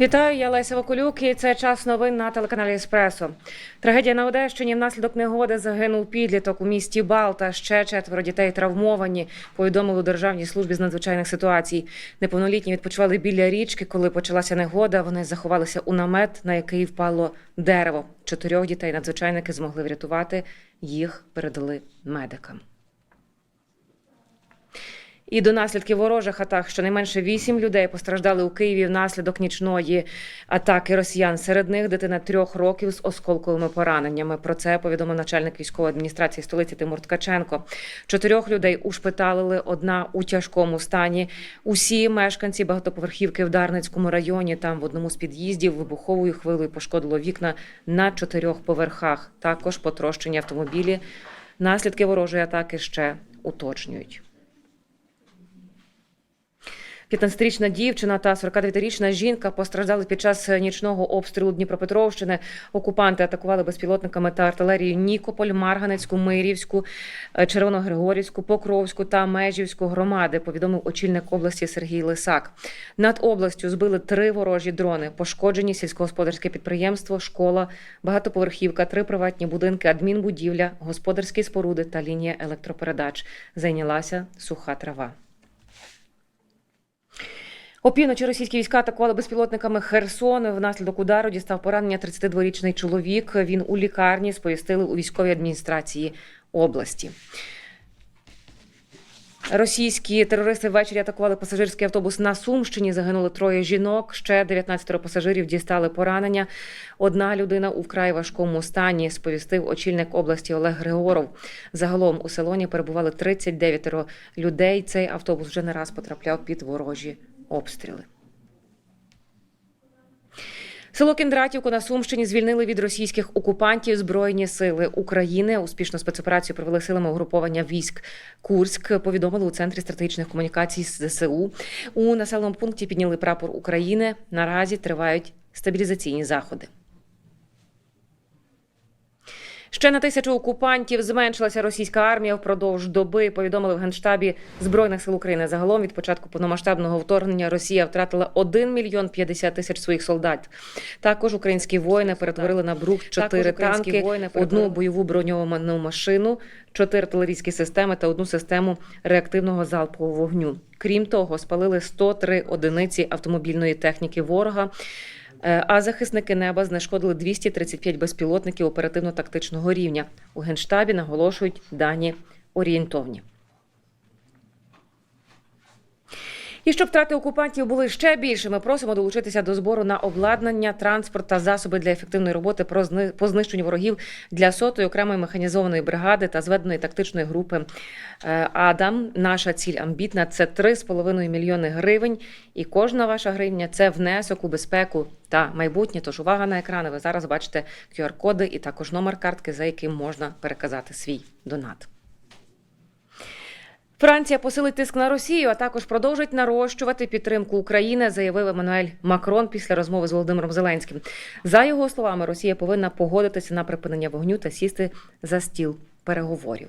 Вітаю, я Леся Вакулюк і це час новин на телеканалі Еспресо. Трагедія на Одещині внаслідок негоди загинув підліток у місті Балта. Ще четверо дітей травмовані. Повідомили у Державній службі з надзвичайних ситуацій. Неповнолітні відпочивали біля річки. Коли почалася негода, вони заховалися у намет, на який впало дерево. Чотирьох дітей надзвичайники змогли врятувати. Їх передали медикам. І до наслідків ворожих атак щонайменше вісім людей постраждали у Києві внаслідок нічної атаки росіян. Серед них дитина трьох років з осколковими пораненнями. Про це повідомив начальник військової адміністрації столиці Тимур Ткаченко. Чотирьох людей ушпиталили, одна у тяжкому стані. Усі мешканці багатоповерхівки в Дарницькому районі. Там в одному з під'їздів вибуховою хвилею пошкодило вікна на чотирьох поверхах. Також потрощені автомобілі. Наслідки ворожої атаки ще уточнюють. 15-річна дівчина та 49-річна жінка постраждали під час нічного обстрілу Дніпропетровщини. Окупанти атакували безпілотниками та артилерією Нікополь, Марганецьку, Мирівську, е, Червоногригорівську, Покровську та Межівську громади. Повідомив очільник області Сергій Лисак. Над областю збили три ворожі дрони. Пошкоджені сільськогосподарське підприємство, школа, багатоповерхівка, три приватні будинки, адмінбудівля, господарські споруди та лінія електропередач. Зайнялася суха трава. Опівночі російські війська атакували безпілотниками Херсон. Внаслідок удару дістав поранення 32-річний чоловік. Він у лікарні сповістили у військовій адміністрації області. Російські терористи ввечері атакували пасажирський автобус на Сумщині. Загинули троє жінок. Ще 19 пасажирів дістали поранення. Одна людина у вкрай важкому стані. Сповістив очільник області Олег Григоров. Загалом у салоні перебували 39 людей. Цей автобус вже не раз потрапляв під ворожі обстріли. Село Кіндратівку на Сумщині звільнили від російських окупантів збройні сили України. Успішну спецоперацію провели силами угруповання військ Курськ. Повідомили у центрі стратегічних комунікацій з ЗСУ. У населеному пункті підняли прапор України. Наразі тривають стабілізаційні заходи. Ще на тисячу окупантів зменшилася російська армія впродовж доби. Повідомили в генштабі збройних сил України. Загалом від початку повномасштабного вторгнення Росія втратила 1 мільйон 50 тисяч своїх солдат. Також українські воїни перетворили на брук 4 танки, одну бойову броньовану машину, 4 артилерійські системи та одну систему реактивного залпового вогню. Крім того, спалили 103 одиниці автомобільної техніки ворога. Е, А захисники неба знешкодили 235 безпілотників оперативно-тактичного рівня. У генштабі наголошують дані орієнтовні. І щоб втрати окупантів були ще більшими, просимо долучитися до збору на обладнання, транспорт та засоби для ефективної роботи по знищенню ворогів для сотої окремої механізованої бригади та зведеної тактичної групи Е, Адам. Наша ціль амбітна це 3,5 мільйони гривень. І кожна ваша гривня це внесок у безпеку та майбутнє. Тож увага на екрани. Ви зараз бачите QR-коди і також номер картки, за яким можна переказати свій донат. Франція посилить тиск на Росію, а також продовжить нарощувати підтримку України, заявив Еммануель Макрон після розмови з Володимиром Зеленським. За його словами, Росія повинна погодитися на припинення вогню та сісти за стіл переговорів.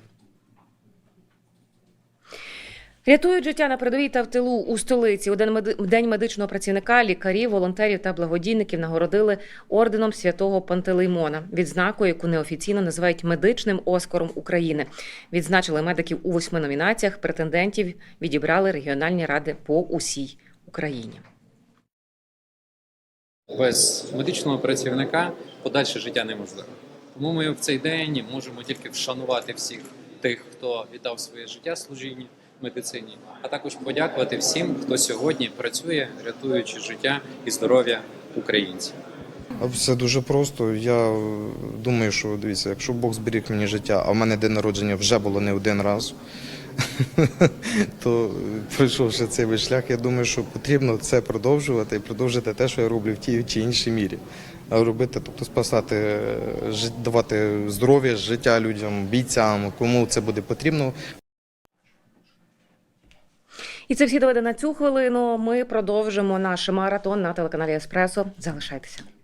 Рятують життя на передовій та в тилу у столиці. У день меди- день медичного працівника, лікарів, волонтерів та благодійників нагородили орденом святого Пантелеймона, відзнакою, яку неофіційно називають медичним оскаром України. Відзначили медиків у восьми номінаціях. Претендентів відібрали регіональні ради по усій Україні. без медичного працівника подальше життя неможливе. Тому ми в цей день можемо тільки вшанувати всіх тих, хто віддав своє життя служінню медицині, а також подякувати всім, хто сьогодні працює, рятуючи життя і здоров'я українців. Все дуже просто. Я думаю, що дивіться, якщо Бог зберіг мені життя, а в мене день народження вже було не один раз, то пройшовши цей шлях, я думаю, що потрібно це продовжувати і продовжити те, що я роблю в тій чи іншій мірі. Робити, тобто спасати, е, давати здоров'я, життя людям, бійцям, кому це буде потрібно. І це всі доведе на цю хвилину. Ми продовжимо наш маратон на телеканалі Еспресо. Залишайтеся.